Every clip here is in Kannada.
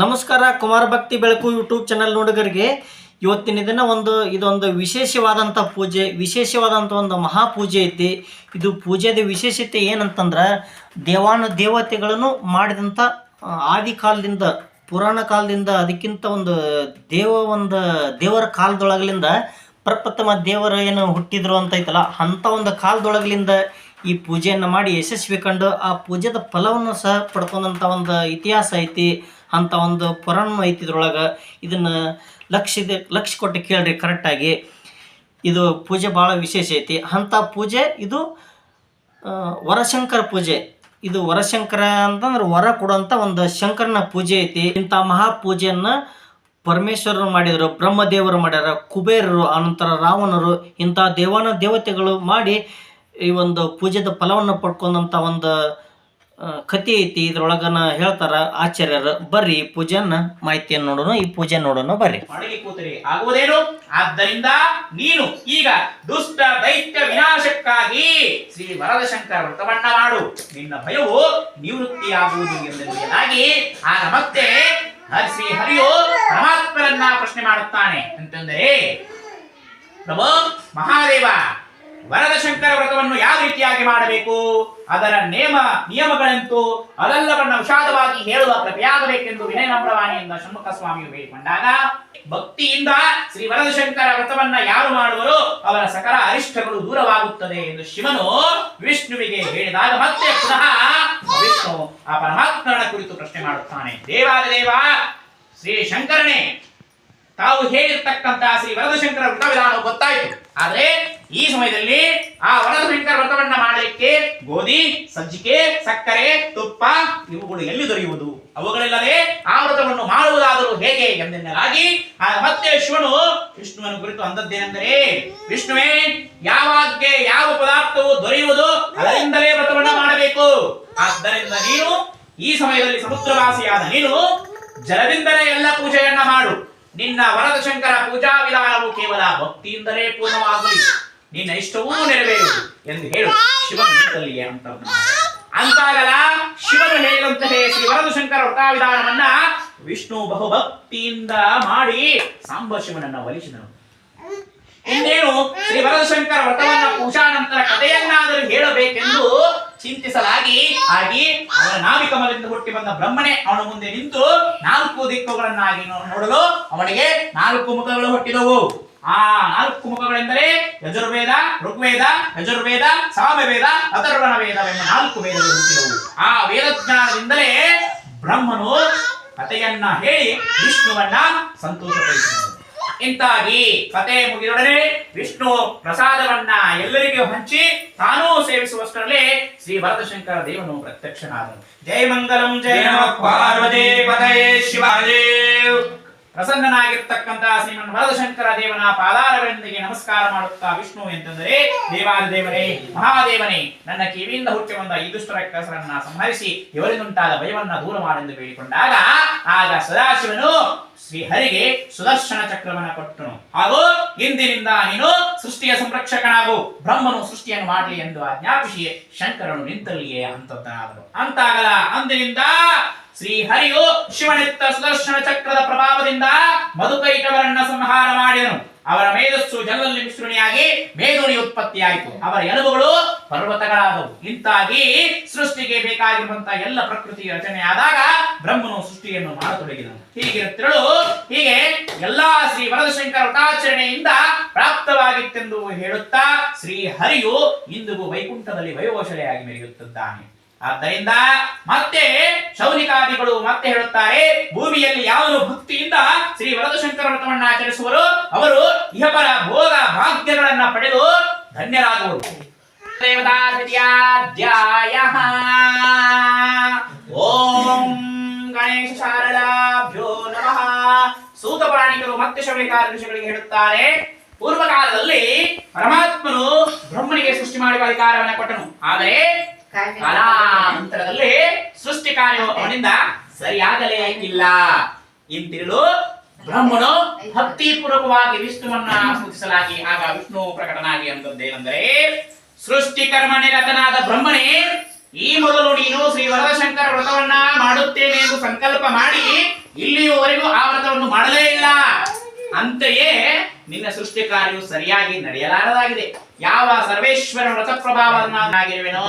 ನಮಸ್ಕಾರ, ಕುಮಾರ ಭಕ್ತಿ ಬೆಳಕು ಯೂಟ್ಯೂಬ್ ಚಾನಲ್ ನೋಡುಗರಿಗೆ. ಇವತ್ತಿನ ದಿನ ಒಂದು, ಇದೊಂದು ವಿಶೇಷವಾದಂಥ ಪೂಜೆ ವಿಶೇಷವಾದಂಥ ಒಂದು ಮಹಾಪೂಜೆ ಐತಿ. ಇದು ಪೂಜೆದ ವಿಶೇಷತೆ ಏನಂತಂದ್ರೆ, ದೇವಾನು ದೇವತೆಗಳನ್ನು ಮಾಡಿದಂಥ ಆದಿ ಕಾಲದಿಂದ, ಪುರಾಣ ಕಾಲದಿಂದ, ಅದಕ್ಕಿಂತ ಒಂದು ದೇವ, ಒಂದು ದೇವರ ಕಾಲದೊಳಗಲಿಂದ ಪ್ರಪ್ರಥಮ ದೇವರ ಏನು ಹುಟ್ಟಿದ್ರು ಅಂತ ಐತಲ್ಲ ಅಂಥ ಒಂದು ಕಾಲದೊಳಗಲಿಂದ ಈ ಪೂಜೆಯನ್ನು ಮಾಡಿ ಯಶಸ್ವಿ ಕಂಡು, ಆ ಪೂಜೆದ ಫಲವನ್ನು ಸಹ ಪಡ್ಕೊಂಡಂಥ ಒಂದು ಇತಿಹಾಸ ಐತಿ. ಅಂಥ ಒಂದು ಪುರಾಣ ಐತಿ ಇದ್ರೊಳಗೆ ಇದನ್ನು ಲಕ್ಷ್ಯದ ಲಕ್ಷ ಕೊಟ್ಟು ಕೇಳ್ರಿ ಕರೆಕ್ಟಾಗಿ ಇದು ಪೂಜೆ ಭಾಳ ವಿಶೇಷ ಐತಿ. ಅಂಥ ಪೂಜೆ, ಇದು ವರಶಂಕರ ಪೂಜೆ. ಇದು ವರಶಂಕರ ಅಂತಂದ್ರೆ ವರ ಕೊಡುವಂಥ ಒಂದು ಶಂಕರನ ಪೂಜೆ ಐತಿ. ಇಂಥ ಮಹಾಪೂಜೆಯನ್ನು ಪರಮೇಶ್ವರರು ಮಾಡಿದರು, ಬ್ರಹ್ಮದೇವರು ಮಾಡ್ಯಾರ, ಕುಬೇರರು ಅನಂತರ ರಾವಣರು, ಇಂಥ ದೇವಾನ ದೇವತೆಗಳು ಮಾಡಿ ಈ ಒಂದು ಪೂಜೆದ ಫಲವನ್ನು ಪಡ್ಕೊಂಡಂಥ ಒಂದು ಕಥೆ ಐತಿ ಇದ್ರೊಳಗನ ಹೇಳ್ತಾರ ಆಚಾರ್ಯರು, ಬರ್ರಿ ಈ ಪೂಜೆಯನ್ನ ಮಾಹಿತಿಯನ್ನು ನೋಡೋಣ, ಈ ಪೂಜೆ ನೋಡೋಣ ಬರ್ರಿ. ಮಡಗಿ ಕೂತರೆ. ಆಗುವುದೇನು? ಆದ್ದರಿಂದ ನೀನು ಈಗ ದುಷ್ಟ, ದೈತ್ಯ ವಿನಾಶಕ್ಕಾಗಿ ಶ್ರೀ ವರದಶಂಕರ ವ್ರತವನ್ನ ಮಾಡು. ನಿನ್ನ ಭಯವು ನಿವೃತ್ತಿಯಾಗುವುದು ಎಂದು ನುಡಿಯಲಾಗಿ ಆಗ ಮತ್ತೆ ಶ್ರೀ ಹರಿಯು ಪರಮಾತ್ಮರನ್ನ ಪ್ರಶ್ನೆ ಮಾಡುತ್ತಾನೆ. ಅಂತಂದರೆ ಪ್ರಭು ಮಹಾದೇವ ವರದ ಶಂಕರ ವ್ರತವನ್ನು ಯಾವ ರೀತಿಯಾಗಿ ಮಾಡಬೇಕು? ಅದರ ನೇಮ, ನಿಯಮಗಳೆಂತೂ ಅದೆಲ್ಲವನ್ನ ವಿಷಾದವಾಗಿ ಹೇಳುವ ಕೃಪೆಯಾಗಬೇಕೆಂದು ವಿನಯ ನಮ್ರವಾಣಿಯಿಂದ ಷಣ್ಮುಖ ಸ್ವಾಮಿಯು ಹೇಳಿಕೊಂಡಾಗ, ಭಕ್ತಿಯಿಂದ ಶ್ರೀ ವರದಶಂಕರ ವ್ರತವನ್ನ ಯಾರು ಮಾಡುವರು ಅವರ ಸಕಲ ಅರಿಷ್ಟಗಳು ದೂರವಾಗುತ್ತದೆ ಎಂದು ಶಿವನು ವಿಷ್ಣುವಿಗೆ ಹೇಳಿದಾಗ ಮತ್ತೆ ಪುನಃ ವಿಷ್ಣು ಆ ಪರಮಾತ್ಮನ ಕುರಿತು ಪ್ರಶ್ನೆ ಮಾಡುತ್ತಾನೆ. ದೇವಾದ ದೇವ ಶ್ರೀ ಶಂಕರನೇ, ತಾವು ಹೇಳಿರ್ತಕ್ಕಂತಹ ಶ್ರೀ ವರದಶಂಕರ ವ್ರತ ವಿಧಾನ ಗೊತ್ತಾಯಿತು. ಆದ್ರೆ ಈ ಸಮಯದಲ್ಲಿ ಆ ವರದಶಂಕರ ವ್ರತವನ್ನ ಮಾಡಲಿಕ್ಕೆ ಗೋಧಿ, ಸಜ್ಜಿಕೆ, ಸಕ್ಕರೆ, ತುಪ್ಪ ಇವುಗಳು ಎಲ್ಲಿ ದೊರೆಯುವುದು? ಅವುಗಳಿಲ್ಲದೆ ಆ ವ್ರತವನ್ನು ಮಾಡುವುದಾದರೂ ಹೇಗೆ ಎಂದೆನ್ನಲಾಗಿ ಮತ್ತೆ ಶಿವನು ವಿಷ್ಣುವನ ಕುರಿತು ಅಂದದ್ದೇನೆಂದರೆ, ವಿಷ್ಣುವೇ ಯಾವಾಗ್ಗೆ ಯಾವ ಪದಾರ್ಥವು ದೊರೆಯುವುದು ಅದರಿಂದಲೇ ವ್ರತವನ್ನ ಮಾಡಬೇಕು. ಆದ್ದರಿಂದ ನೀನು ಈ ಸಮಯದಲ್ಲಿ ಸಮುದ್ರವಾಸಿಯಾದ ನೀನು ಜಲದಿಂದಲೇ ಎಲ್ಲ ಪೂಜೆಯನ್ನ ಮಾಡು. ನಿನ್ನ ವರದ ಶಂಕರ ಪೂಜಾ ವಿಧಾನವು ಕೇವಲ ಭಕ್ತಿಯಿಂದಲೇ ಪೂರ್ಣವಾಗಲಿ. ನಿನ್ನ ಇಷ್ಟವೂ ನೆರವೇರು ಎಂದು ಹೇಳು. ಶಿವನು ನಿಂತಲ್ಲಿಯೇ ಅಂತ ಅಂತಾಗಲ ಶಿವನು ಹೇಳಿದಂತಹ ಶ್ರೀ ವರದು ಶಂಕರ ವ್ರತಾವಿಧಾನವನ್ನ ವಿಷ್ಣು ಬಹುಭಕ್ತಿಯಿಂದ ಮಾಡಿ ಸಾಂಬ ಶಿವನನ್ನ ಒಲಿಸಿದನು. ಇನ್ನೇನು, ಶ್ರೀ ವರದಶಂಕರ ವ್ರತವನ್ನ ಪೂಜಾ ನಂತರ ಕಥೆಯನ್ನಾದರೂ ಹೇಳಬೇಕೆಂದು ಚಿಂತಿಸಲಾಗಿ ಆಗಿ ಅವನ ನಾವಿಕಮದಿಂದ ಹುಟ್ಟಿ ಬಂದ ಬ್ರಹ್ಮನೇ ಅವನ ಮುಂದೆ ನಿಂತು ನಾಲ್ಕು ದಿಕ್ಕುಗಳನ್ನಾಗಿ ನೋಡಲು ಅವನಿಗೆ ನಾಲ್ಕು ಮುಖಗಳು ಹುಟ್ಟಿದವು. ಆ ನಾಲ್ಕು ಮುಖಗಳೆಂದರೆ ಯಜುರ್ವೇದ, ಋಗ್ವೇದ, ಯಜುರ್ವೇದ, ಸಾಮವೇದ ಅಥರ್ವಣ ವೇದವೆಂಬ ನಾಲ್ಕು ವೇದಗಳು ಹುಟ್ಟಿದವು. ಆ ವೇದಜ್ಞಾನದಿಂದಲೇ ಬ್ರಹ್ಮನು ಕಥೆಯನ್ನ ಹೇಳಿ ವಿಷ್ಣುವನ್ನ ಸಂತೋಷಪಡಿಸಿದನು. ಇಂತಾಗಿ ಕತೆ ಮುಗಿದೊಡನೆ ವಿಷ್ಣು ಪ್ರಸಾದವನ್ನ ಎಲ್ಲರಿಗೂ ಹಂಚಿ ತಾನೂ ಸೇವಿಸುವಷ್ಟರಲ್ಲಿ ಶ್ರೀ ವರದಶಂಕರ ದೇವನು ಪ್ರತ್ಯಕ್ಷನಾದನು. ಜಯ ಮಂಗಲಂ ಜಯ ಪಾರ್ವತಿ ಪದಯೇ ಶಿವಾಜೇ ಪ್ರಸನ್ನನಾಗಿರ್ತಕ್ಕಂತಹ ಶ್ರೀಮನ್ ವರದಶಂಕರ ದೇವನ ಪಾದಾರಗಳೊಂದಿಗೆ ನಮಸ್ಕಾರ ಮಾಡುತ್ತಾ ವಿಷ್ಣು ಎಂತಂದರೆ ದೇವಾದ ದೇವರೇ ಮಹಾದೇವನೇ, ನನ್ನ ಕಿವಿಯಿಂದ ಹುಟ್ಟಿ ಬಂದ ಈ ದುಷ್ಟರ ರಕ್ಕಸರನ್ನ ಸಂಹರಿಸಿ ಇವರಿಗುಂಟಾದ ಭಯವನ್ನ ದೂರ ಮಾಡೆಂದು ಬೇಡಿಕೊಂಡಾಗ ಆಗ ಸದಾಶಿವನು ಶ್ರೀಹರಿಗೆ ಸುದರ್ಶನ ಚಕ್ರವನ್ನ ಕೊಟ್ಟನು. ಹಾಗೂ ಇಂದಿನಿಂದ ನೀನು ಸೃಷ್ಟಿಯ ಸಂರಕ್ಷಕನಾಗು. ಬ್ರಹ್ಮನು ಸೃಷ್ಟಿಯನ್ನು ಮಾಡಲಿ ಎಂದು ಆಜ್ಞಾಪಿಸಿ ಶಂಕರನು ನಿಂತಲ್ಲಿಯೇ ಅಂತದ್ದನಾದರು ಅಂತಾಗಲ, ಅಂದಿನಿಂದ ಶ್ರೀ ಹರಿಯು ಶಿವನಿತ್ತ ಸುದರ್ಶನ ಚಕ್ರದ ಪ್ರಭಾವದಿಂದ ಮಧುಕೈಟವರನ್ನ ಸಂಹಾರ ಮಾಡಿದನು. ಅವರ ಮೇಧಸ್ಸು ಜಲದಲ್ಲಿ ಮಿಶ್ರಣಿಯಾಗಿ ಮೇಧುನಿ ಉತ್ಪತ್ತಿಯಾಯಿತು. ಅವರ ಎಲುಬುಗಳು ಪರ್ವತಗಳಾದವು. ಇಂತಾಗಿ ಸೃಷ್ಟಿಗೆ ಬೇಕಾಗಿರುವಂತಹ ಎಲ್ಲ ಪ್ರಕೃತಿ ರಚನೆಯಾದಾಗ ಬ್ರಹ್ಮನು ಸೃಷ್ಟಿಯನ್ನು ಮಾಡತೊಡಗಿದನು. ಹೀಗಿರುತ್ತಿರಳು ಹೀಗೆ ಎಲ್ಲಾ ಶ್ರೀ ವರದಶಂಕರ ವ್ರತಾಚರಣೆಯಿಂದ ಪ್ರಾಪ್ತವಾಗಿತ್ತೆಂದು ಹೇಳುತ್ತಾ ಶ್ರೀ ಹರಿಯು ಇಂದಿಗೂ ವೈಕುಂಠದಲ್ಲಿ ವಯೋಶಲೆಯಾಗಿ ಮೆರೆಯುತ್ತಿದ್ದಾನೆ. ಆದ್ದರಿಂದ ಮತ್ತೆ ಶೌನಿಕಾದಿಗಳು ಮತ್ತೆ ಹೇಳುತ್ತಾರೆ, ಭೂಮಿಯಲ್ಲಿ ಯಾವನು ಭಕ್ತಿಯಿಂದ ಶ್ರೀ ವರದಶಂಕರ ವ್ರತವನ್ನ ಆಚರಿಸುವರು, ಅವರು ಇಹಪರ ಭೋಗ ಭಾಗ್ಯಗಳನ್ನ ಪಡೆದು ಧನ್ಯರಾಗುವರು. ಓಂ ಗಣೇಶ ಶಾರದಾಭ್ಯೋ ನಮಃ. ಸೂತ ಪ್ರಾಣಿಕರು ಮತ್ತೆ ಶೌನಿಕಾರ ಋಷಿಗಳಿಗೆ ಹೇಳುತ್ತಾರೆ ಪೂರ್ವ ಕಾಲದಲ್ಲಿ ಪರಮಾತ್ಮನು ಬ್ರಹ್ಮನಿಗೆ ಸೃಷ್ಟಿ ಮಾಡುವ ಅಧಿಕಾರವನ್ನು ಕೊಟ್ಟನು. ಆದರೆ ಕಾಲಾಂತರದಲ್ಲಿ ಸೃಷ್ಟಿ ಕಾರ್ಯವು ಅವನಿಂದ ಸರಿಯಾಗಲೇ ಇಲ್ಲ ಇಂತಿರಲು ಬ್ರಹ್ಮನು ಭಕ್ತಿ ಪೂರ್ವಕವಾಗಿ ವಿಷ್ಣುವನ್ನ ಸೂಚಿಸಲಾಗಿ ಆಗ ವಿಷ್ಣು ಪ್ರಕಟನಾಗಿ ಅಂತದ್ದೇನೆಂದರೆ ಸೃಷ್ಟಿ ಕರ್ಮ ನಿರತನಾದ ಬ್ರಹ್ಮನೇ, ಈ ಮೊದಲು ನೀನು ಶ್ರೀ ವರದಶಂಕರ ವ್ರತವನ್ನ ಮಾಡುತ್ತೇನೆ ಎಂದು ಸಂಕಲ್ಪ ಮಾಡಿ, ಇಲ್ಲಿಯವರೆಗೂ ಆ ವ್ರತವನ್ನು ಮಾಡಲೇ ಇಲ್ಲ. ಅಂತೆಯೇ ನಿನ್ನ ಸೃಷ್ಟಿ ಕಾರ್ಯವು ಸರಿಯಾಗಿ ನಡೆಯಲಾರದಾಗಿದೆ. ಯಾವ ಸರ್ವೇಶ್ವರ ವ್ರತ ಪ್ರಭಾವನಾಗಿರುವೆನೋ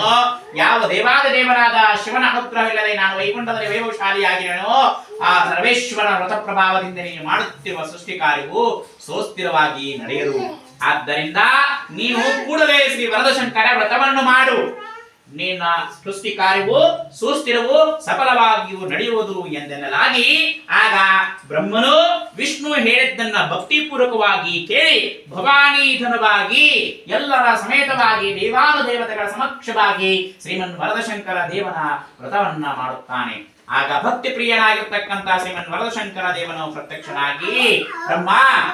ಯಾವ ದೇವಾದ ದೇವರಾದ ಶಿವನ ಅನುಗ್ರಹವಿಲ್ಲದೆ ನಾನು ವೈಕುಂಠದಲ್ಲಿ ವೈಭವಶಾಲಿಯಾಗಿರುವೆನೋ, ಆ ಸರ್ವೇಶ್ವರ ವ್ರತ ಪ್ರಭಾವದಿಂದ ನೀನು ಮಾಡುತ್ತಿರುವ ಸೃಷ್ಟಿ ಕಾರ್ಯವು ಸುಸ್ಥಿರವಾಗಿ ನಡೆಯದು. ಆದ್ದರಿಂದ ನೀನು ಕೂಡಲೇ ಶ್ರೀ ವರದಶಂಕರ ವ್ರತವನ್ನು ಮಾಡು. ನಿನ್ನ ಸೃಷ್ಟಿ ಕಾರ್ಯವು ಸುಸ್ಥಿರವು, ಸಫಲವಾಗಿಯೂ ನಡೆಯುವುದು ಎಂದೆನ್ನಲಾಗಿ, ಆಗ ಬ್ರಹ್ಮನು ವಿಷ್ಣು ಹೇಳಿದ್ದನ್ನ ಭಕ್ತಿಪೂರ್ವಕವಾಗಿ ಕೇಳಿ, ಭವಾನೀಧನವಾಗಿ, ಎಲ್ಲರ ಸಮೇತವಾಗಿ ದೇವಾನು ದೇವತೆಗಳ ಸಮಕ್ಷವಾಗಿ ಶ್ರೀಮನ್ ವರದಶಂಕರ ದೇವನ ವ್ರತವನ್ನ ಮಾಡುತ್ತಾನೆ. ಆಗ ಭಕ್ತಿ ಪ್ರಿಯನಾಗಿರ್ತಕ್ಕಂಥ ಶ್ರೀಮನ್ ವರದಶಂಕರ ದೇವನು ಪ್ರತ್ಯಕ್ಷನಾಗಿ, ಬ್ರಹ್ಮ,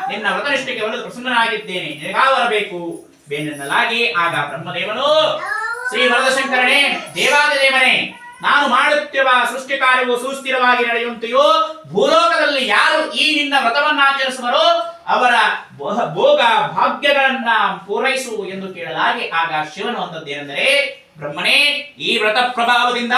ನಿನ್ನ ವ್ರತನಿಷ್ಠೆಗೆ ಒಲಿದು ಪ್ರಸನ್ನನಾಗಿದ್ದೇನೆ ನಿನಗಾವರಬೇಕು ಬೇನೆನ್ನಲಾಗಿ ಆಗ ಬ್ರಹ್ಮದೇವನು ಶ್ರೀ ವರದಶಂಕರನೇ ದೇವಾದೇವನೇ ನಾನು ಮಾಡುತ್ತಿರುವ ಸೃಷ್ಟಿ ಕಾರ್ಯವು ಸುಸ್ಥಿರವಾಗಿ ನಡೆಯುವಂತೆಯೋ ಭೂಲೋಕದಲ್ಲಿ ಯಾರು ಈ ನಿನ್ನ ವ್ರತವನ್ನ ಆಚರಿಸುವರೋ, ಅವರ ಭೋಗ- ಭೋಗ ಭಾಗ್ಯಗಳನ್ನ ಪೂರೈಸು ಎಂದು ಕೇಳಲಾಗಿ ಆಗ ಶಿವನು ಅಂದದ್ದೇನೆಂದರೆ ಬ್ರಹ್ಮನೇ ಈ ವ್ರತ ಪ್ರಭಾವದಿಂದ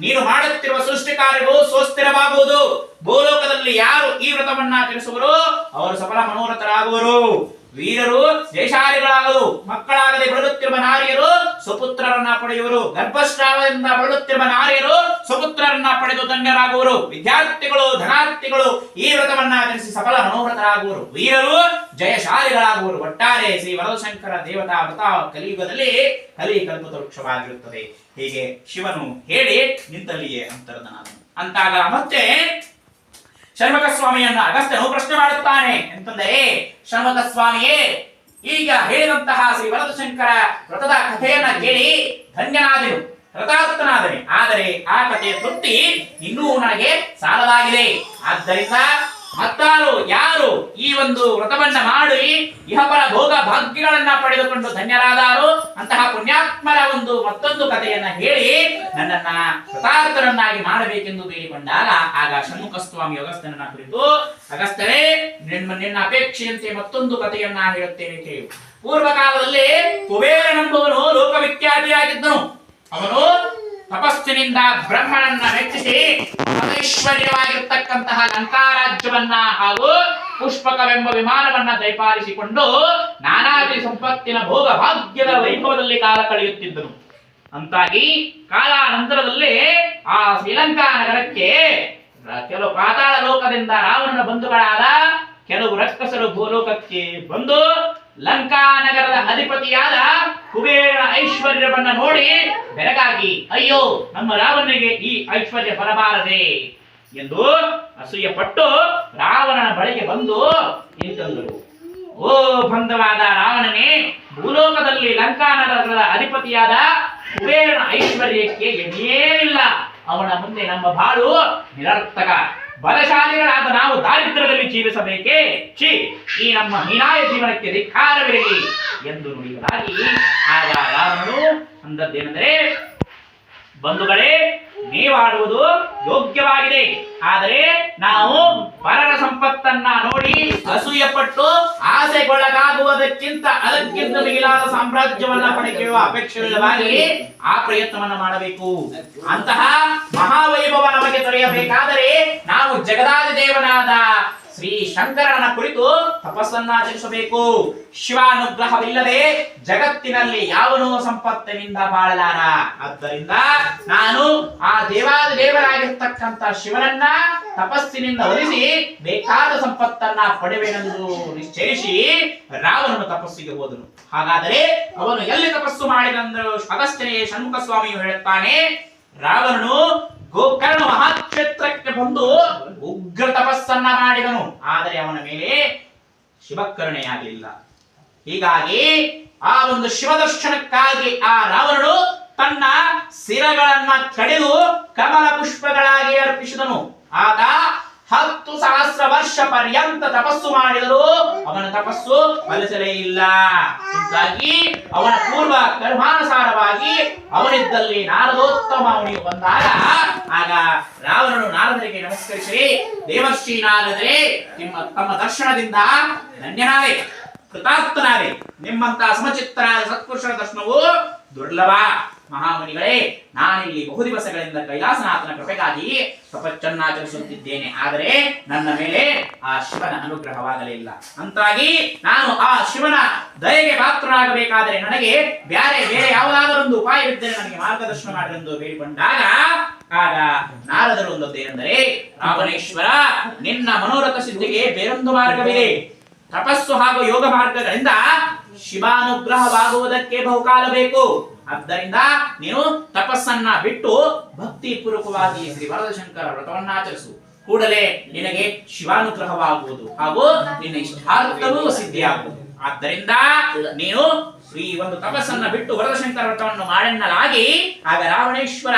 ನೀನು ಮಾಡುತ್ತಿರುವ ಸೃಷ್ಟಿ ಕಾರ್ಯವು ಸುಸ್ಥಿರವಾಗುವುದು. ಭೂಲೋಕದಲ್ಲಿ ಯಾರು ಈ ವ್ರತವನ್ನ ಆಚರಿಸುವರೋ, ಅವರು ಸಫಲ ಮನೋರಥರಾಗುವರು. ವೀರರು ಜಯಶಾಲಿಗಳಾಗಲು ಮಕ್ಕಳಾಗದೆ ಬಳಲುತ್ತಿರುವ ನಾರಿಯರು ಸುಪುತ್ರರನ್ನ ಪಡೆಯುವರು. ಗರ್ಭಸ್ರಾವದಿಂದ ಬಳಲುತ್ತಿರುವ ನಾರಿಯರು ಸುಪುತ್ರರನ್ನ ಪಡೆದು ಧನ್ಯರಾಗುವರು. ವಿದ್ಯಾರ್ಥಿಗಳು, ಧನಾರ್ಥಿಗಳು ಈ ವ್ರತವನ್ನ ಆಚರಿಸಿ ಸಫಲ ಮನೋವ್ರತರಾಗುವರು. ವೀರರು ಜಯಶಾಲಿಗಳಾಗುವರು. ಒಟ್ಟಾರೆ ಶ್ರೀ ವರದಶಂಕರ ದೇವತಾ ವ್ರತ ಕಲಿಯುಗದಲ್ಲಿ ಕಲಿ ಕಲ್ಪದ ವೃಕ್ಷವಾಗಿರುತ್ತದೆ ಹೀಗೆ ಶಿವನು ಹೇಳಿ ನಿಂತಲ್ಲಿಯೇ ಅಂತರ್ಧನಾದನು ಅಂತಾಗ ಮತ್ತೆ ಷಣ್ಮಕ ಸ್ವಾಮಿಯನ್ನ ಅಗಸ್ತ್ಯನು ಪ್ರಶ್ನೆ ಮಾಡುತ್ತಾನೆ. ಅಂತಂದರೆ ಶರ್ಮಕ ಸ್ವಾಮಿಯೇ ಈಗ ಹೇಳಿದಂತಹ ಶ್ರೀ ವರದಶಂಕರ ವ್ರತದ ಕಥೆಯನ್ನ ಕೇಳಿ ಧನ್ಯನಾದೆನು, ಕೃತಾರ್ಥನಾದನೆ. ಆದರೆ ಆ ಕಥೆಯ ತೃಪ್ತಿ ಇನ್ನೂ ನನಗೆ ಸಾಲದಾಗಿದೆ. ಆದ್ದರಿಂದ ಮತ್ತಾರು ಯಾರು ಈ ಒಂದು ವ್ರತವನ್ನ ಮಾಡಿ ಇಹಪರ ಭೋಗ ಭಾಗ್ಯಗಳನ್ನ ಪಡೆದುಕೊಂಡು ಧನ್ಯರಾದಾರು? ಅಂತಹ ಪುಣ್ಯಾತ್ಮರ ಒಂದು ಮತ್ತೊಂದು ಕಥೆಯನ್ನ ಹೇಳಿ ನನ್ನನ್ನ ಕೃತಾರ್ಥರನ್ನಾಗಿ ಮಾಡಬೇಕೆಂದು ಬೇಡಿಕೊಂಡಾಗ ಆಗ ಷಣ್ಮುಖ ಸ್ವಾಮಿ ಅಗಸ್ತನನ್ನ ಕುರಿತು, ಅಗಸ್ತರೇ, ನಿನ್ನ ನಿನ್ನ ಅಪೇಕ್ಷೆಯಂತೆ ಮತ್ತೊಂದು ಕಥೆಯನ್ನ ಹೇಳುತ್ತೇನೆ ಕೇಳಿ. ಪೂರ್ವ ಕಾಲದಲ್ಲಿ ಕುಬೇರನೆಂಬುವನು ಲೋಕವಿಖ್ಯಾತಿಯಾಗಿದ್ದನು. ತಪಸ್ಸಿನಿಂದ ಬ್ರಹ್ಮನನ್ನ ಮೆಚ್ಚಿಸಿ ಐಶ್ವರ್ಯವಾಗಿರ್ತಕ್ಕಂತಹ ಲಂಕಾರಾಜ್ಯವನ್ನ ಹಾಗೂ ಪುಷ್ಪಕವೆಂಬ ವಿಮಾನವನ್ನ ದಯಪಾಲಿಸಿಕೊಂಡು ನಾನಾದಿ ಸಂಪತ್ತಿನ ಭೋಗ ಭಾಗ್ಯದ ವೈಭವದಲ್ಲಿ ಕಾಲ ಕಳೆಯುತ್ತಿದ್ದನು. ಅಂತಾಗಿ ಕಾಲಾನಂತರದಲ್ಲಿ ಆ ಶ್ರೀಲಂಕಾ ನಗರಕ್ಕೆ ಕೆಲವು ಪಾತಾಳ ಲೋಕದಿಂದ ರಾವಣನ ಬಂಧುಗಳಾದ ಕೆಲವು ರಕ್ಕಸರು ಭೂಲೋಕಕ್ಕೆ ಬಂದು ಲಂಕಾ ನಗರದ ಅಧಿಪತಿಯಾದ ಕುಬೇರ ಐಶ್ವರ್ಯವನ್ನ ನೋಡಿ ಬೆರಗಾಗಿ ಅಯ್ಯೋ, ನಮ್ಮ ರಾವಣನಿಗೆ ಈ ಐಶ್ವರ್ಯ ಬರಬಾರದೆ ಎಂದು ಅಸೂಯ ಪಟ್ಟು ರಾವಣನ ಬಳಿಗೆ ಬಂದು ನಿಂತಂದರು. ಓ ಬಂಧವಾದ ರಾವಣನೇ, ಭೂಲೋಕದಲ್ಲಿ ಲಂಕಾ ನಗರದ ಅಧಿಪತಿಯಾದ ಕುಬೇರನ ಐಶ್ವರ್ಯಕ್ಕೆ ಎಣ್ಣೇ ಇಲ್ಲ. ಅವನ ಮುಂದೆ ನಮ್ಮ ಬಾಳು ನಿರರ್ಥಕ. ಬಲಶಾಲಿಗಳಾದ ನಾವು ದಾರಿದ್ರ್ಯದಲ್ಲಿ ಜೀವಿಸಬೇಕೇ? ಛೀ, ಈ ನಮ್ಮ ಹೀನಾಯ ಜೀವನಕ್ಕೆ ಧಿಕ್ಕಾರವಿರಲಿ ಎಂದು ನುಡಿಯಲಾಗಿ ಆಗ ರಾಮನು ಅಂದದ್ದೇನೆಂದರೆ, ಬಂಧುಗಳೇ ನೀವಾಡುವುದು ಯೋಗ್ಯವಾಗಿದೆ. ಆದರೆ ನಾವು ಪರರ ಸಂಪತ್ತನ್ನ ನೋಡಿ ಅಸೂಯ ಪಟ್ಟು ಆಸೆಗೊಳಗಾಗುವುದಕ್ಕಿಂತ ಅದಕ್ಕಿಂತ ಮಿಗಿಲಾದ ಸಾಮ್ರಾಜ್ಯವನ್ನ ಪಡೆಯುವ ಅಪೇಕ್ಷೆಯುಳ್ಳವಾಗಿ ಆ ಪ್ರಯತ್ನವನ್ನ ಮಾಡಬೇಕು. ಅಂತಹ ಮಹಾವೈಭವ ನಮಗೆ ದೊರೆಯಬೇಕಾದರೆ ನಾವು ಜಗದಾದಿ ದೇವನಾದ ಶ್ರೀ ಶಂಕರನ ಕುರಿತು ತಪಸ್ಸನ್ನ ಆಚರಿಸಬೇಕು. ಶಿವಾನುಗ್ರಹವಿಲ್ಲದೆ ಜಗತ್ತಿನಲ್ಲಿ ಯಾವನೂ ಸಂಪತ್ತಿನಿಂದ ಬಾಳಲಾರ. ಆದ್ದರಿಂದ ನಾನು ಆ ದೇವಾದ ದೇವರಾಗಿರ್ತಕ್ಕಂಥ ಶಿವನನ್ನ ತಪಸ್ಸಿನಿಂದ ಒಲಿಸಿ ಬೇಕಾದ ಸಂಪತ್ತನ್ನ ಪಡೆವೆನೆಂದು ನಿಶ್ಚಯಿಸಿ ರಾವಣನು ತಪಸ್ಸಿಗೆ ಹೋದನು. ಹಾಗಾದರೆ ಅವನು ಎಲ್ಲಿ ತಪಸ್ಸು ಮಾಡಿದಂದ್ರು ಅಗಸ್ತ್ಯ ಷಣ್ಮುಖ ಸ್ವಾಮಿಯು ಹೇಳುತ್ತಾನೆ, ರಾವಣನು ಗೋಕರ್ಣ ಮಹಾಕ್ಷೇತ್ರಕ್ಕೆ ಬಂದು ಉಗ್ರ ತಪಸ್ಸನ್ನ ಮಾಡಿದನು. ಆದರೆ ಅವನ ಮೇಲೆ ಶಿವಕರುಣೆಯಾಗಲಿಲ್ಲ. ಹೀಗಾಗಿ ಆ ಒಂದು ಶಿವದರ್ಶನಕ್ಕಾಗಿ ಆ ರಾವಣನು ತನ್ನ ಸಿರಗಳನ್ನ ಕಡಿದು ಕಮಲ ಪುಷ್ಪಗಳಾಗಿ ಅರ್ಪಿಸಿದನು. ಆತ ಹತ್ತು ಸಹಸ್ರ ವರ್ಷ ಪರ್ಯಂತ ತಪಸ್ಸು ಮಾಡಿದರೂ ಅವನ ತಪಸ್ಸು ಫಲಿಸಲೇ ಇಲ್ಲ. ಹೀಗಾಗಿ ಅವನ ಪೂರ್ವ ಕರ್ಮಾನುಸಾರವಾಗಿ ಅವನಿದ್ದಲ್ಲಿ ನಾರದೋತ್ತಮ ಅವನಿಗೆ ಬಂದಾಗ ಆಗ ರಾವಣನು ನಾರದರಿಗೆ ನಮಸ್ಕರಿಸಿ ದೇವಶ್ರೀ ನಾರದರೆ ನಿಮ್ಮ ತಮ್ಮ ದರ್ಶನದಿಂದ ಧನ್ಯನಾದೆ ಕೃತಾರ್ಥನಾದೆ ನಿಮ್ಮಂತ ಸಮಚಿತ್ತನಾದ ಸತ್ಪುರುಷರ ದರ್ಶನವು ದುರ್ಲಭ. ಮಹಾಮುನಿಗಳೇ, ನಾನಿಲ್ಲಿ ಬಹು ದಿವಸಗಳಿಂದ ಕೈಲಾಸನಾಥನ ಕೃಪೆಗಾಗಿ ತಪಚ್ಚನ್ನಾಚರಿಸುತ್ತಿದ್ದೇನೆ ಆದರೆ ನನ್ನ ಮೇಲೆ ಆ ಶಿವನ ಅನುಗ್ರಹವಾಗಲಿಲ್ಲ. ಅಂತಾಗಿ ನಾನು ಆ ಶಿವನ ದಯೆಗೆ ಪಾತ್ರನಾಗಬೇಕಾದರೆ ನನಗೆ ಬೇರೆ ಬೇರೆ ಯಾವುದಾದರೊಂದು ಉಪಾಯವಿದ್ದರೆ ನನಗೆ ಮಾರ್ಗದರ್ಶನ ಮಾಡಿರೆಂದು ಬೇಡಿಕೊಂಡಾಗ ಆಗ ನಾರದರು ಒಂದೊಂದೇನೆಂದರೆ ರಾವಣೇಶ್ವರ ನಿನ್ನ ಮನೋರಥ ಸಿದ್ಧಿಗೆ ಬೇರೊಂದು ಮಾರ್ಗವಿದೆ. ತಪಸ್ಸು ಹಾಗೂ ಯೋಗ ಮಾರ್ಗಗಳಿಂದ ಶಿವಾನುಗ್ರಹವಾಗುವುದಕ್ಕೆ ಬಹುಕಾಲ ಬೇಕು. ಆದ್ದರಿಂದ ನೀನು ತಪಸ್ಸನ್ನ ಬಿಟ್ಟು ಭಕ್ತಿ ಪೂರ್ವಕವಾಗಿ ಶ್ರೀ ವರದಶಂಕರ ವ್ರತವನ್ನಾಚರಿಸು ಕೂಡಲೇ ನಿನಗೆ ಶಿವಾನುಗ್ರಹವಾಗುವುದು ಹಾಗೂ ನಿನ್ನ ಇಷ್ಟಾರ್ಥವೂ ಸಿದ್ಧಿಯಾಗುವುದು. ಆದ್ದರಿಂದ ನೀನು ಈ ಒಂದು ತಪಸ್ಸನ್ನ ಬಿಟ್ಟು ವರದಶಂಕರ ವ್ರತವನ್ನು ಮಾಡೆನ್ನಲಾಗಿ ಆಗ ರಾವಣೇಶ್ವರ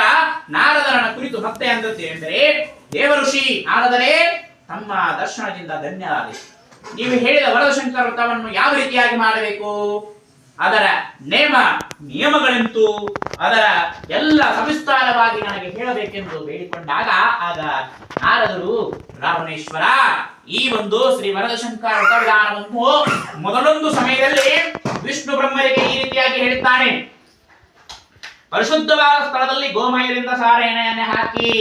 ನಾರದರನ ಕುರಿತು ಭಕ್ತೆ ಎಂದರೆ, ದೇವಋಷಿ ನಾರದರೇ, ತಮ್ಮ ದರ್ಶನದಿಂದ ಧನ್ಯರಾದೆ. ನೀವು ಹೇಳಿದ ವರದಶಂಕರ ವ್ರತವನ್ನು ಯಾವ ರೀತಿಯಾಗಿ ಮಾಡಬೇಕು? ಅದರ ನೇಮ ನಿಯಮಗಳೆಂತು ಅದರ ಎಲ್ಲ ಸವಿಸ್ತಾರವಾಗಿ ನನಗೆ ಹೇಳಬೇಕೆಂದು ಬೇಡಿಕೊಂಡಾಗ ಆಗ ನಾರದರು, ರಾವಣೇಶ್ವರ, ಈ ಒಂದು ಶ್ರೀ ವರದಶಂಕರ ವ್ರತ ವಿಧಾನವನ್ನು ಮೊದಲೊಂದು ಸಮಯದಲ್ಲಿ ವಿಷ್ಣು ಬ್ರಹ್ಮರಿಗೆ ಈ ರೀತಿಯಾಗಿ ಹೇಳುತ್ತಾನೆ ಪರಿಶುದ್ಧವಾದ ಸ್ಥಳದಲ್ಲಿ ಗೋಮಯದಿಂದ ಸಾರಣೆಯನ್ನೇ ಹಾಕಿ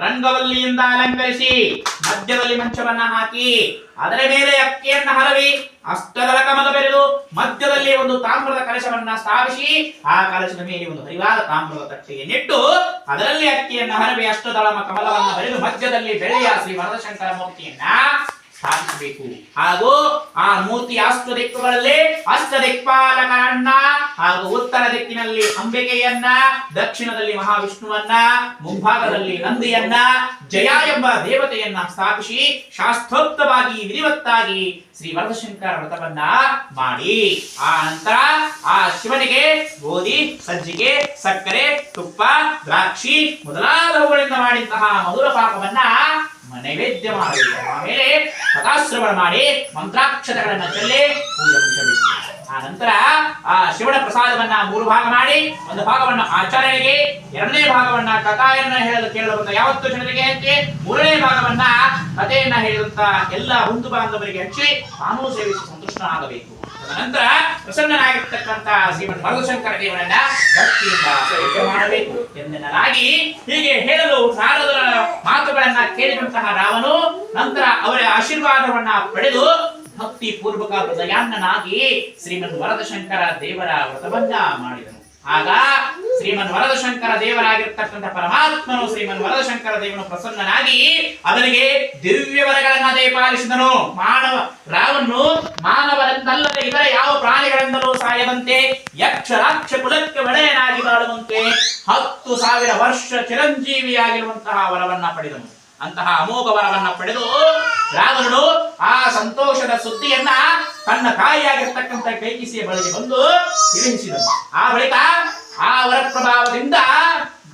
ರಂಗವಲ್ಲಿಯಿಂದ ಅಲಂಕರಿಸಿ ಮಧ್ಯದಲ್ಲಿ ಮಂಚವನ್ನ ಹಾಕಿ, ಅದರ ಮೇಲೆ ಅಕ್ಕಿಯನ್ನು ಹರವಿ ಅಷ್ಟದರ ಕಮಲ ಬೆರೆದು ಮಧ್ಯದಲ್ಲಿ ಒಂದು ತಾಮ್ರದ ಕಲಶವನ್ನ ಸ್ಥಾಪಿಸಿ, ಆ ಕಲಶದ ಮೇಲೆ ಒಂದು ಹರಿವಾದ ತಾಮ್ರದ ತಟ್ಟೆಗೆ ನೆಟ್ಟು ಅದರಲ್ಲಿ ಅಕ್ಕಿಯನ್ನು ಹರವಿ ಅಷ್ಟದಳ ಕಮಲವನ್ನು ಬೆರೆದು ಮಧ್ಯದಲ್ಲಿ ಬೆಳೆಯ ಶ್ರೀ ವರದಶಂಕರ ಮೂರ್ತಿಯನ್ನ ಸ್ಥಾಪಿಸಬೇಕು. ಹಾಗೂ ಆ ಮೂರ್ತಿ ಅಷ್ಟ ದಿಕ್ಕುಗಳಲ್ಲಿ ಅಷ್ಟ ದಿಕ್ಪಾಲಕರನ್ನ ಹಾಗೂ ಉತ್ತರ ದಿಕ್ಕಿನಲ್ಲಿ ಅಂಬಿಕೆಯನ್ನ, ದಕ್ಷಿಣದಲ್ಲಿ ಮಹಾವಿಷ್ಣುವನ್ನ, ಮುಂಭಾಗದಲ್ಲಿ ನಂದಿಯನ್ನ, ಜಯ ಎಂಬ ದೇವತೆಯನ್ನ ಸ್ಥಾಪಿಸಿ ಶಾಸ್ತ್ರೋಕ್ತವಾಗಿ ವಿಧಿವತ್ತಾಗಿ ಶ್ರೀ ವರದಶಂಕರ ವ್ರತವನ್ನ ಮಾಡಿ. ಆ ನಂತರ ಆ ಶಿವನಿಗೆ ಗೋಧಿ, ಸಜ್ಜಿಗೆ, ಸಕ್ಕರೆ, ತುಪ್ಪ, ದ್ರಾಕ್ಷಿ ಮೊದಲಾದವುಗಳಿಂದ ಮಾಡಿದಂತಹ ಮಧುರ ಪಾಕವನ್ನ ನೈವೇದ್ಯ ಮಾಡಿ. ಆಮೇಲೆ ಕಥಾಶ್ರವಣ ಮಾಡಿ, ಮಂತ್ರಾಕ್ಷರಗಳನ್ನ ಚೆಲ್ಲಿ ಪೂಜೆ ಆ ನಂತರ ಆ ಶಿವನ ಪ್ರಸಾದವನ್ನ ಮೂರು ಭಾಗ ಮಾಡಿ, ಒಂದು ಭಾಗವನ್ನ ಆಚಾರ್ಯನಿಗೆ ಎರಡನೇ ಭಾಗವನ್ನ ಕಥಾಯನ್ನ ಹೇಳಲು ಕೇಳಲು ಯಾವತ್ತು ಜನರಿಗೆ ಹಂಚಿ ಮೂರನೇ ಭಾಗವನ್ನ ಕಥೆಯನ್ನ ಹೇಳಿದಂತ ಎಲ್ಲ ಬಂಧು ಬಾಂಧವರಿಗೆ ಹಚ್ಚಿ ತಾನೂ ಸೇವಿಸಿ ಸಂತುಷ್ಟನಾಗಬೇಕು ನಂತರ ಪ್ರಸನ್ನನಾಗಿರ್ತಕ್ಕಂತ ಶ್ರೀಮಂತ ಮಧುಶಂಕರ ದೇವರನ್ನ ಭಕ್ತಿಯಿಂದ ಸೇವೆ ಮಾಡಬೇಕು. ಎಂದೆನ್ನಲಾಗಿ ಹೀಗೆ ಹೇಳಲು ನಾರದರ ಮಾತುಗಳನ್ನ ಕೇಳಿದಂತಹ ರಾವನು ನಂತರ ಅವರ ಆಶೀರ್ವಾದವನ್ನ ಪಡೆದು ಭಕ್ತಿ ಪೂರ್ವಕ ಹೃದಯಾನ್ನನಾಗಿ ಶ್ರೀಮನ್ ವರದಶಂಕರ ದೇವರ ವ್ರತವನ್ನ ಮಾಡಿದನು. ಆಗ ಶ್ರೀಮನ್ ವರದಶಂಕರ ದೇವರಾಗಿರ್ತಕ್ಕಂಥ ಪರಮಾತ್ಮನು ಶ್ರೀಮನ್ ವರದಶಂಕರ ದೇವನು ಪ್ರಸನ್ನನಾಗಿ ಅದನಿಗೆ ದಿವ್ಯ ವರಗಳನ್ನ ದಯಪಾಲಿಸಿದನು ಮಾನವ ರಾವನ್ನು ಮಾನವರಂತಲ್ಲದೆ ಇತರ ಯಾವ ಪ್ರಾಣಿಗಳಿಂದಲೂ ಸಾಯದಂತೆ ಯಕ್ಷ ರಾಕ್ಷ ಕುಲಕ್ಕೆ ಒಡೆಯನಾಗಿ ಬಾಳುವಂತೆ ಹತ್ತು ಸಾವಿರ ವರ್ಷ ಚಿರಂಜೀವಿಯಾಗಿರುವಂತಹ ವರವನ್ನ ಪಡೆದನು. ಅಂತಹ ಅಮೋಘ ವರವನ್ನ ಪಡೆದು ರಾವಣನು ಆ ಸಂತೋಷದ ಸುದ್ದಿಯನ್ನ ತನ್ನ ತಾಯಿಯಾಗಿರ್ತಕ್ಕಂಥ ಕೈಕಿಸಿಯ ಬಳಿಗೆ ಬಂದು ತಿಳಿಸಿದನು. ಆ ಬಳಿಕ ಆ ವರ ಪ್ರಭಾವದಿಂದ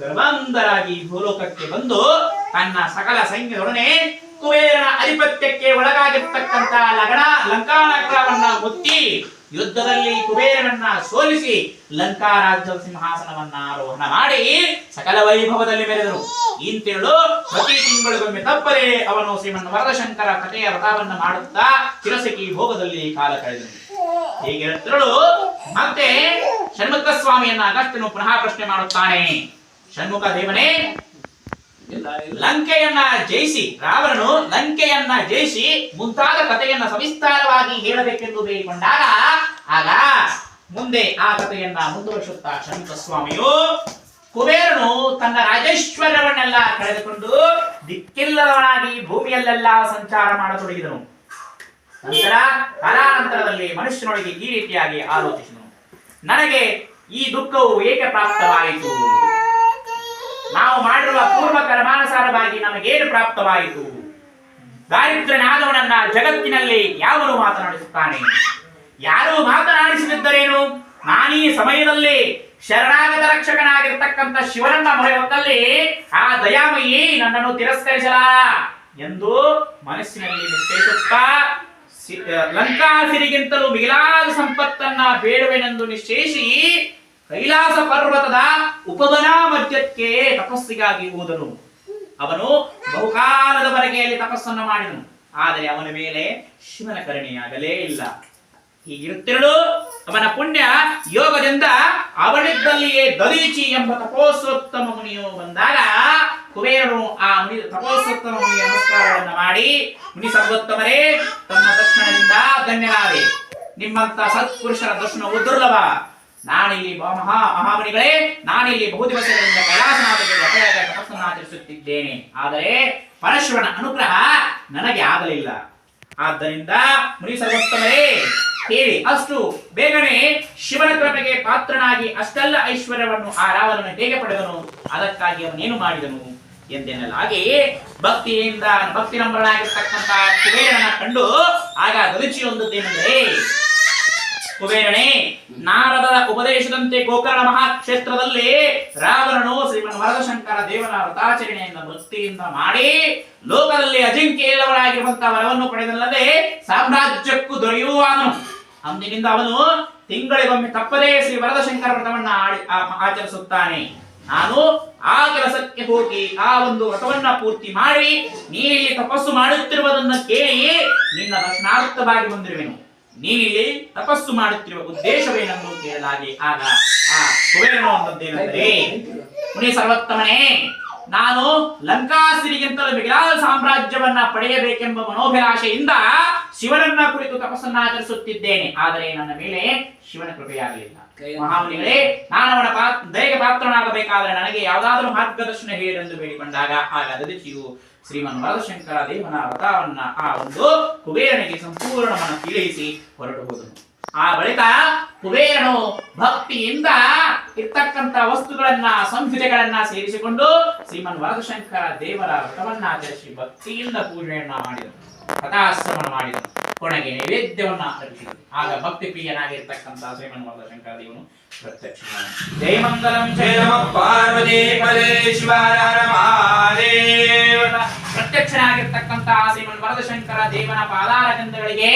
ಗರ್ವಾಂಧರಾಗಿ ಭೂಲೋಕಕ್ಕೆ ಬಂದು ತನ್ನ ಸಕಲ ಸೈನ್ಯದೊಡನೆ ಕುಬೇರನ ಅಧಿಪತ್ಯಕ್ಕೆ ಒಳಗಾಗಿರ್ತಕ್ಕಂಥ ಲಗಣ ಲಂಕಾನಗರವನ್ನ ಮುತ್ತಿ ಯುದ್ಧದಲ್ಲಿ ಕುಬೇರನನ್ನ ಸೋಲಿಸಿ ಲಂಕಾ ರಾಜ್ಯದ ಸಿಂಹಾಸನವನ್ನ ಆರೋಹಣ ಮಾಡಿ ಸಕಲ ವೈಭವದಲ್ಲಿ ಮೆರೆದರು. ಇಂತೇಳು ಪ್ರತಿ ತಿಂಗಳಿಗೊಮ್ಮೆ ತಪ್ಪದೆ ಅವನು ಶ್ರೀಮನ್ ವರದಶಂಕರ ಕಥೆಯ ವ್ರತವನ್ನ ಮಾಡುತ್ತಾ ಚಿರಸಖಿ ಭೋಗದಲ್ಲಿ ಕಾಲ ಕಳೆದನು. ಹೀಗೆ ಹೇಳುತ್ತಿರಲು ಮತ್ತೆ ಷಣ್ಮುಖ ಸ್ವಾಮಿಯನ್ನ ಅಗಸ್ತ್ಯನು ಪುನಃ ಪ್ರಶ್ನೆ ಮಾಡುತ್ತಾನೆ. ಷಣ್ಮುಖ ದೇವನೇ ಲಂಕೆಯನ್ನ ಜಯಿಸಿ, ರಾವಣನು ಲಂಕೆಯನ್ನ ಜಯಿಸಿ ಮುಂತಾದ ಕಥೆಯನ್ನ ಸವಿಸ್ತಾರವಾಗಿ ಹೇಳಬೇಕೆಂದು ಬೇಡಿಕೊಂಡಾಗ, ಆಗ ಮುಂದೆ ಆ ಕಥೆಯನ್ನ ಮುಂದುವರಿಸುತ್ತಾ ಶಂಕ ಸ್ವಾಮಿಯು ಕುಬೇರನು ತನ್ನ ರಾಜೇಶ್ವರವನ್ನೆಲ್ಲ ಕಳೆದುಕೊಂಡು ದಿಕ್ಕಿಲ್ಲವನಾಗಿ ಭೂಮಿಯಲ್ಲೆಲ್ಲ ಸಂಚಾರ ಮಾಡತೊಡಗಿದನು. ನಂತರ ಕಾಲಾನಂತರದಲ್ಲಿ ಮನುಷ್ಯನೊಳಗೆ ಈ ರೀತಿಯಾಗಿ ಆಲೋಚಿಸಿದನು. ನನಗೆ ಈ ದುಃಖವು ಏಕೆ ಪ್ರಾಪ್ತವಾಯಿತು? ನಾವು ಮಾಡಿರುವ ಪೂರ್ವ ಕರ್ಮಾನುಸಾರವಾಗಿ ನಮಗೇನು ಪ್ರಾಪ್ತವಾಯಿತು? ದಾರಿದ್ರ್ಯನಾದವನನ್ನ ಜಗತ್ತಿನಲ್ಲಿ ಯಾವನು ಮಾತನಾಡಿಸುತ್ತಾನೆ? ಯಾರು ಮಾತನಾಡಿಸದಿದ್ದರೇನು? ನಾನೀ ಸಮಯದಲ್ಲಿ ಶರಣಾಗತ ರಕ್ಷಕನಾಗಿರ್ತಕ್ಕಂಥ ಶಿವನನ್ನ ಮೊರೆ ಆ ದಯಾಮಯಿ ನನ್ನನ್ನು ತಿರಸ್ಕರಿಸಲ ಎಂದು ಮನಸ್ಸಿನಲ್ಲಿ ನಿಶ್ಚಯಿಸುತ್ತಾ ಲಂಕಾಸಿರಿಗಿಂತಲೂ ಮಿಗಿಲಾದ ಸಂಪತ್ತನ್ನ ಬೇಡುವೆನೆಂದು ನಿಶ್ಚಯಿಸಿ ಕೈಲಾಸ ಪರ್ವತದ ಉಪವನ ಮಧ್ಯಕ್ಕೆ ತಪಸ್ಸಿಗಾಗಿ ಹೋದನು. ಅವನು ಬಹುಕಾಲದವರೆಗೆ ಅಲ್ಲಿ ತಪಸ್ಸನ್ನು ಮಾಡಿದನು. ಆದರೆ ಅವನ ಮೇಲೆ ಶಿವನ ಕರುಣೆಯಾಗಲೇ ಇಲ್ಲ. ಹೀಗಿರುತ್ತಿರಲು ಅವನ ಪುಣ್ಯ ಯೋಗದಿಂದ ಅವಳಿದ್ದಲ್ಲಿಯೇ ದದೀಚಿ ಎಂಬ ತಪೋಸೋತ್ತಮ ಮುನಿಯು ಬಂದಾಗ ಕುಬೇರನು ಆ ಮುನಿ ತಪೋಸೋತ್ತಮ ಮುನಿಯ ನಮಸ್ಕಾರವನ್ನು ಮಾಡಿ, ಮುನಿ ಸರ್ವೋತ್ತಮರೇ ತಮ್ಮ ದರ್ಶನದಿಂದ ಧನ್ಯನಾದೆ ನಿಮ್ಮಂತ ಸತ್ಪುರುಷರ ದರ್ಶನವು ದುರ್ಲಭ. ನಾನಿಲ್ಲಿ ಮಹಾ ಮಹಾಮುನಿಗಳೇ, ನಾನಿಲ್ಲಿ ಬಹು ದಿವಸಗಳಿಂದ ಕೈಲಾಸನಾಥಕ್ಕೆ ಆಚರಿಸುತ್ತಿದ್ದೇನೆ. ಆದರೆ ಪರಶುವನ ಅನುಗ್ರಹ ನನಗೆ ಆಗಲಿಲ್ಲ. ಆದ್ದರಿಂದ ಮುನಿ ಸರ್ವೋತ್ತಮರೇ, ಹೇಳಿ, ಅಷ್ಟು ಬೇಗನೆ ಶಿವನ ಕೃಪೆಗೆ ಪಾತ್ರನಾಗಿ ಅಷ್ಟೆಲ್ಲ ಐಶ್ವರ್ಯವನ್ನು ಆ ರಾವಣನು ಹೇಗೆ ಪಡೆದನು? ಅದಕ್ಕಾಗಿ ಅವನೇನು ಮಾಡಿದನು? ಎಂದೆನ್ನಲಾಗಿ ಭಕ್ತಿಯಿಂದ ಭಕ್ತಿ ನಂಬರನಾಗಿರ್ತಕ್ಕಂತಹ ಕುಬೇರನ ಕಂಡು ಆಗ ದಲಿಚಿ ಹೊಂದದ್ದೇನೆಂದರೆ ಕುಬೇರನೇ, ನಾರದ ಉಪದೇಶದಂತೆ ಗೋಕರ್ಣ ಮಹಾಕ್ಷೇತ್ರದಲ್ಲಿ ರಾವಣನು ಶ್ರೀಮನ್ ವರದಶಂಕರ ದೇವನ ವ್ರತಾಚರಣೆಯಿಂದ ಭಕ್ತಿಯಿಂದ ಮಾಡಿ ಲೋಕದಲ್ಲಿ ಅಜಿಂಕ್ಯೇಲವರಾಗಿರುವಂತಹ ವರವನ್ನು ಪಡೆದಲ್ಲದೆ ಸಾಮ್ರಾಜ್ಯಕ್ಕೂ ದೊರೆಯುವನು ಅಂದಿನಿಂದ ಅವನು ತಿಂಗಳಿಗೊಮ್ಮೆ ತಪ್ಪದೇ ಶ್ರೀ ವರದಶಂಕರ ವ್ರತವನ್ನ ಆಡಿ- ಆಚರಿಸುತ್ತಾನೆ. ನಾನು ಆ ಕೆಲಸಕ್ಕೆ ಹೋಗಿ ಆ ಒಂದು ವ್ರತವನ್ನ ಪೂರ್ತಿ ಮಾಡಿ ನೀ ತಪಸ್ಸು ಮಾಡುತ್ತಿರುವುದನ್ನು ಕೇಳಿ ನಿನ್ನ ದರ್ಶನಾರ್ಥವಾಗಿ ಬಂದಿರುವೆನು. ನೀನಿಲ್ಲಿ ತಪಸ್ಸು ಮಾಡುತ್ತಿರುವ ಉದ್ದೇಶವೇನೆಂದು ಕೇಳಲಾಗಿ ಆಗ ಆ ಕುಬೇರನು ಅಂದದ್ದೇನೆಂದರೆ ಮುನಿ ಸರ್ವೋತ್ತಮನೇ ನಾನು ಲಂಕಾಸಿರಿಗಿಂತಲೂ ಮಿಗಿಲಾದ ಸಾಮ್ರಾಜ್ಯವನ್ನ ಪಡೆಯಬೇಕೆಂಬ ಮನೋಭಿಲಾಷೆಯಿಂದ ಶಿವನನ್ನ ಕುರಿತು ತಪಸ್ಸನ್ನ ಆಚರಿಸುತ್ತಿದ್ದೇನೆ. ಆದರೆ ನನ್ನ ಮೇಲೆ ಶಿವನ ಕೃಪೆಯಾಗಲಿಲ್ಲ. ಮಹಾಮುನಿಗಳೇ ನಾನು ಅವನ ಪಾ ದಯೆಗೆ ಪಾತ್ರನಾಗಬೇಕಾದರೆ ನನಗೆ ಯಾವುದಾದ್ರೂ ಮಾರ್ಗದರ್ಶನ ಹೇಳಿದೆಂದು ಬೇಡಿಕೊಂಡಾಗ ಆಗ ದದಿಚಿಯು ಶ್ರೀಮನ್ ವರದಶಂಕರ ದೇವನ ವ್ರತವನ್ನ ಆ ಒಂದು ಕುಬೇರನಿಗೆ ಸಂಪೂರ್ಣವನ್ನು ತಿಳಿಸಿ ಹೊರಟು ಹೋದನು. ಆ ಬಳಿಕ ಕುಬೇರನು ಭಕ್ತಿಯಿಂದ ಇರ್ತಕ್ಕಂತ ವಸ್ತುಗಳನ್ನ, ಸಂಹಿತೆಗಳನ್ನ ಸೇರಿಸಿಕೊಂಡು ಶ್ರೀಮನ್ ವರದಶಂಕರ ದೇವರ ವ್ರತವನ್ನ ಆಚರಿಸಿ ಭಕ್ತಿಯಿಂದ ಪೂಜೆಯನ್ನ ಮಾಡಿದರು ಕಥಾಶ್ರಮಣ ಮಾಡಿದರು ಕೊನೆಗೆ ನೈವೇದ್ಯವನ್ನ ಅರ್ಪಿಸಿದರು ಆಗ ಭಕ್ತಿ ಪ್ರಿಯನಾಗಿರ್ತಕ್ಕಂಥ ಶ್ರೀಮನ್ ವರದಶಂಕರ ದೇವನು ಪ್ರತ್ಯಕ್ಷ ಜಯಮಂಗಲಂ ಜಯ ಪಾರ್ವತಿ ಪದೇ ಶಿವಾರ ಪ್ರತ್ಯಕ್ಷನಾಗಿರ್ತಕ್ಕಂತಹ ಶ್ರೀಮನ್ ವರದಶಂಕರ ದೇವನ ಪಾದಾರ ಗಂಧಗಳಿಗೆ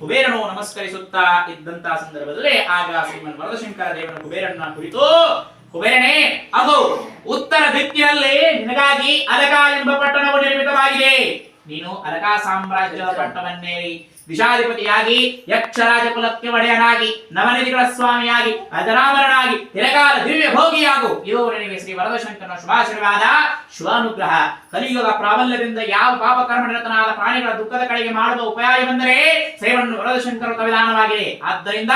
ಕುಬೇರನು ನಮಸ್ಕರಿಸುತ್ತಾ ಇದ್ದಂತಹ ಸಂದರ್ಭದಲ್ಲಿ ಆಗ ಶ್ರೀಮನ್ ವರದಶಂಕರ ದೇವನ ಕುಬೇರನ ಕುರಿತು, ಕುಬೇರನೇ, ಅದು ಉತ್ತರ ದಿಕ್ಕಿನಲ್ಲಿ ನಿನಗಾಗಿ ಅಲಕ ಎಂಬ ಪಟ್ಟಣವು ನಿರ್ಮಿತವಾಗಿದೆ. ನೀನು ಅಲಕಾ ಸಾಮ್ರಾಜ್ಯದ ಪಟ್ಟಣವನ್ನೇ ವಿಷಾಧಿಪತಿಯಾಗಿ ಯಕ್ಷರಾಜ ಕುಲಕ್ಕೆ ಒಡೆಯನಾಗಿ ನವನಿಧಿಗಳ ಸ್ವಾಮಿಯಾಗಿ, ಅಜರಾಮರನಾಗಿ ತಿರಕಾಲ ದಿವ್ಯ ಭೋಗಿಯಾಗು ಇದು ಶ್ರೀ ವರದಶಂಕರನ ಶುಭಾಶೀರ್ವಾದ ಶಿವಾನುಗ್ರಹ ಕಲಿಯುಗ ಪ್ರಾಬಲ್ಯದಿಂದ ಯಾವ ಪಾಪ ಕರ್ಮ ನಿರತನಾದ ಪ್ರಾಣಿಗಳ ದುಃಖದ ಕಡೆಗೆ ಮಾಡುವ ಉಪಾಯ ಬಂದರೆ ಸೇವನ್ನು ವರದಶಂಕರ ವಿಧಾನವಾಗಿದೆ ಆದ್ದರಿಂದ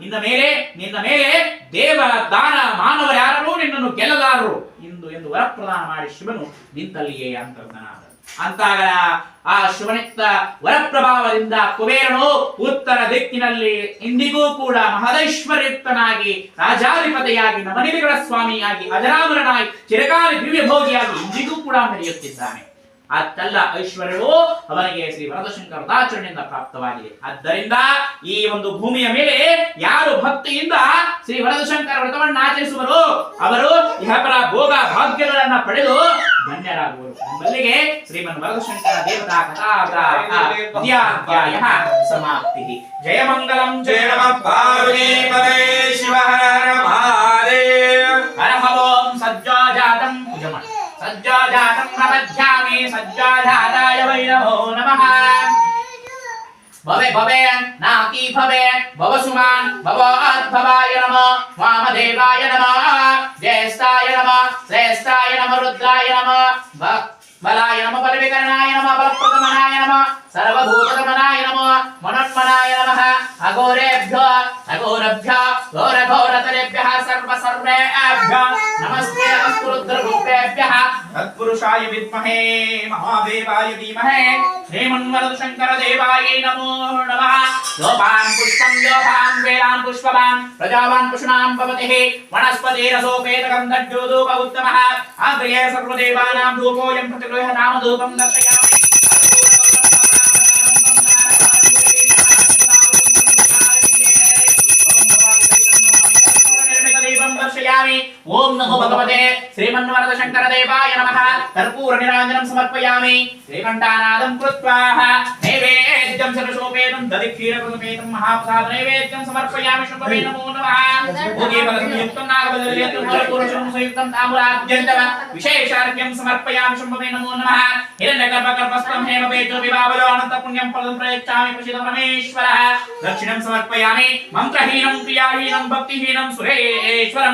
ನಿನ್ನ ಮೇಲೆ ನಿನ್ನ ಮೇಲೆ ದೇವ ದಾನ ಮಾನವರು ಯಾರೂ ನಿನ್ನನ್ನು ಗೆಲ್ಲಲಾರರು. ಇಂದು ಎಂದು ವರಪ್ರದಾನ ಮಾಡಿ ಶಿವನು ನಿಂತಲ್ಲಿಯೇ ಅಂತರ್ಧನಾದ ಅಂತಾಗ ಆ ಶಿವನಿಕ್ತ ವರಪ್ರಭಾವದಿಂದ ಕುಬೇರನು ಉತ್ತರ ದಿಕ್ಕಿನಲ್ಲಿ ಇಂದಿಗೂ ಕೂಡ ಮಹದೈಶ್ವರ್ಯುಕ್ತನಾಗಿ, ರಾಜಾಧಿಪತಿಯಾಗಿ, ನವನಿಧಿಗಳ ಸ್ವಾಮಿಯಾಗಿ, ಅಜರಾಮರನಾಗಿ, ಚಿರಕಾಲ ದಿವ್ಯ ಭೋಗಿಯಾಗಿ ಇಂದಿಗೂ ಕೂಡ ಆ ಐಶ್ವರ್ಯವು ಅವನಿಗೆ ಶ್ರೀ ವರದಶಂಕರ ದಾಚರಣೆಯಿಂದ ಪ್ರಾಪ್ತವಾಗಿದೆ. ಆದ್ದರಿಂದ ಈ ಒಂದು ಭೂಮಿಯ ಮೇಲೆ ಯಾರು ಭಕ್ತಿಯಿಂದ ಶ್ರೀ ವರದಶಂಕರ ವ್ರತವನ್ನು ಆಚರಿಸುವರು ಅವರು ಇಹಪರ ಭೋಗ ಭಾಗ್ಯಗಳನ್ನ ಪಡೆದು ಧನ್ಯರಾಗುವರು. ನಮ್ಮಲ್ಲಿಗೆ ಶ್ರೀಮನ್ ವರದಶಂಕರ ದೇವತಾ ಕಥಾಧ್ಯಾಯ ಸಮಾಪ್ತಿ. ಜಯ ಮಂಗಲಂ ಜಯ ನಮ ಪಾರ್ವೇ ಶಿವ ಹರ ಹರ సజ్జాజాతం ప్రపద్యామి సజ్జాజాతాయ వై నమో. నమః భవే భవే నాకి భవే భవ సుమాన్ భవ ఆద్భవాయ నమ. వామదేవాయ నమ. జ్యేష్ఠాయ నమ శ్రేష్ఠాయ నమ రుద్రాయ నమ. బలాయ నమ పరివికరణాయ నమ బలప్రదమనాయ నమ. సర్వభూతగమనాయ నమ మనోన్మనాయ నమ. అఘోరేభ్య అఘోరభ్య ఘోరఘోరతరేభ్య. सर्वसर्वेभ्यः नमस्ते नमस्तु रुद्ररूपेभ्यः तत्पुरुषाय विद्महे महादेवाय धीमहे श्रीमन्वरदशङ्करदेवाय नमो नमः लोपान् पुष्पं लोभान् वेलान् पुष्पवान् प्रजावान् पुष्णान् भवतिः वनस्पतिरसोपेतकन्दड्योधूप उत्तमः आग्रये सर्वदेवानां धूपोऽयं प्रतिगृहनामधूपं दर्शयामि సమర్పయామి ఓం నమో భగవతే శ్రీమన్వరద శంకర దేవాయ నమః కర్పూర నిరాంజనం సమర్పయామి శ్రీకంఠానాదం కృత్వాహ నైవేద్యం సర్వశోపేతం దది క్షీరకృతమేతం మహాప్రసాద నైవేద్యం సమర్పయామి శుభమే నమో నమః భోగే భగవతం నాగబదలేతం కర్పూరం సంయుక్తం తామురాద్యంతవ విశేషార్ఘ్యం సమర్పయామి శుభమే నమో నమః హిరణ్యగర్భ గర్భస్థం హేమవేజో అనంత పుణ్యం పదం ప్రయచ్చామి ప్రసిద్ధ పరమేశ్వరః దక్షిణం సమర్పయామి మంత్రహీనం క్రియాహీనం భక్తిహీనం సురేశ్వరం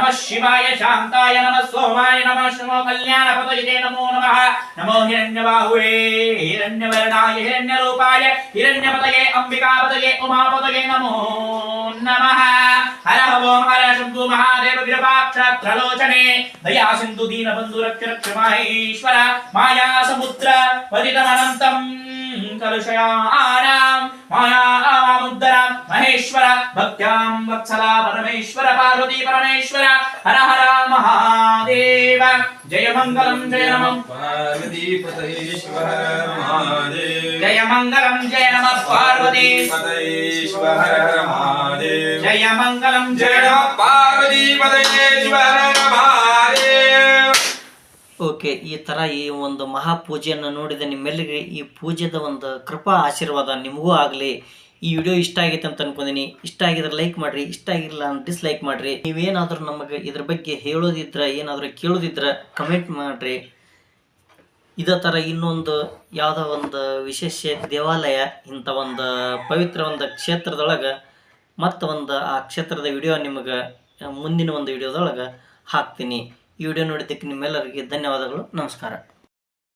ನಮಃ ಶಿವಾಯ ಶಾಂತಾಯ ನಮಃ ಸೋಮಾಯ ನಮಃ ಶಮೋ ಕಲ್ಯಾಣ ಪದಯೇ ನಮೋ ನಮಃ ನಮೋ ಹಿರಣ್ಯಬಾಹುವೇ ಹಿರಣ್ಯವರ್ಣಾಯ ಹಿರಣ್ಯರೂಪಾಯ ಹಿರಣ್ಯಪದಯೇ ಅಂಬಿಕಾಪದಯೇ ಉಮಾಪದಯೇ ನಮೋ ನಮಃ ಹರ ಓಂ ಹರ ಶಂಭು ಮಹಾದೇವ ವಿರಪಾಕ್ಷತ್ರಲೋಚನೆ ದಯಾ ಸಿಂಧು ದೀನ ಬಂಧು ರಕ್ಷ ರಕ್ಷ ಮಹೇಶ್ವರ ಮಾಯಾ ಸಮುದ್ರ ಪತಿತಮನಂತಂ ಕಲುಷಯಾನಾಂ ಮಾಯಾಮುದ್ದರ ಮಹೇಶ್ವರ ಭಕ್ತ್ಯಾಂ ವತ್ಸಲ ಪರಮೇಶ್ವರ ಪಾರ್ವತಿ ಹರ ಹರ ಮಹಾದೇವ. ಜಯ ಮಂಗಲಂ ಜಯ ನಮಃ. ಹರ ಹರ ಮಹಾದೇವ. ಜಯ ಮಂಗಲಂ ಜಯ ನಮಃ ಪಾರ್ವತಿ. ಹರ ಮಹಾದೇವ. ಜಯ ಮಂಗಲಂ ಜಯ ನಮಃ. ಮಹಾದೇವ. ಓಕೆ ಈ ಥರ ಈ ಒಂದು ಮಹಾಪೂಜೆಯನ್ನು ನೋಡಿದ ನಿಮ್ಮೆಲ್ಲರಿಗೆ ಈ ಪೂಜೆದ ಒಂದು ಕೃಪಾ ಆಶೀರ್ವಾದ ನಿಮಗೂ ಆಗಲಿ. ಈ ವಿಡಿಯೋ ಇಷ್ಟ ಆಗೈತೆ ಅಂತ ಅನ್ಕೊಂಡಿನಿ. ಇಷ್ಟ ಆಗಿದ್ರೆ ಲೈಕ್ ಮಾಡಿರಿ, ಇಷ್ಟ ಆಗಿರಲಿಲ್ಲ ಅಂತ ಡಿಸ್ಲೈಕ್ ಮಾಡಿರಿ. ನೀವೇನಾದ್ರೂ ನಮಗೆ ಇದ್ರ ಬಗ್ಗೆ ಹೇಳೋದಿದ್ರೆ, ಏನಾದರೂ ಕೇಳೋದಿದ್ರೆ ಕಮೆಂಟ್ ಮಾಡಿರಿ. ಇದೇ ಥರ ಇನ್ನೊಂದು ಯಾವುದೋ ಒಂದು ವಿಶೇಷ ದೇವಾಲಯ, ಇಂಥ ಒಂದು ಪವಿತ್ರ ಒಂದು ಕ್ಷೇತ್ರದೊಳಗೆ ಮತ್ತು ಒಂದು ಆ ಕ್ಷೇತ್ರದ ವಿಡಿಯೋ ನಿಮಗೆ ಮುಂದಿನ ಒಂದು ವಿಡಿಯೋದೊಳಗೆ ಹಾಕ್ತೀನಿ. ಈ ವಿಡಿಯೋ ನೋಡಿದ್ದಕ್ಕೆ ನಿಮ್ಮೆಲ್ಲರಿಗೆ ಧನ್ಯವಾದಗಳು. ನಮಸ್ಕಾರ.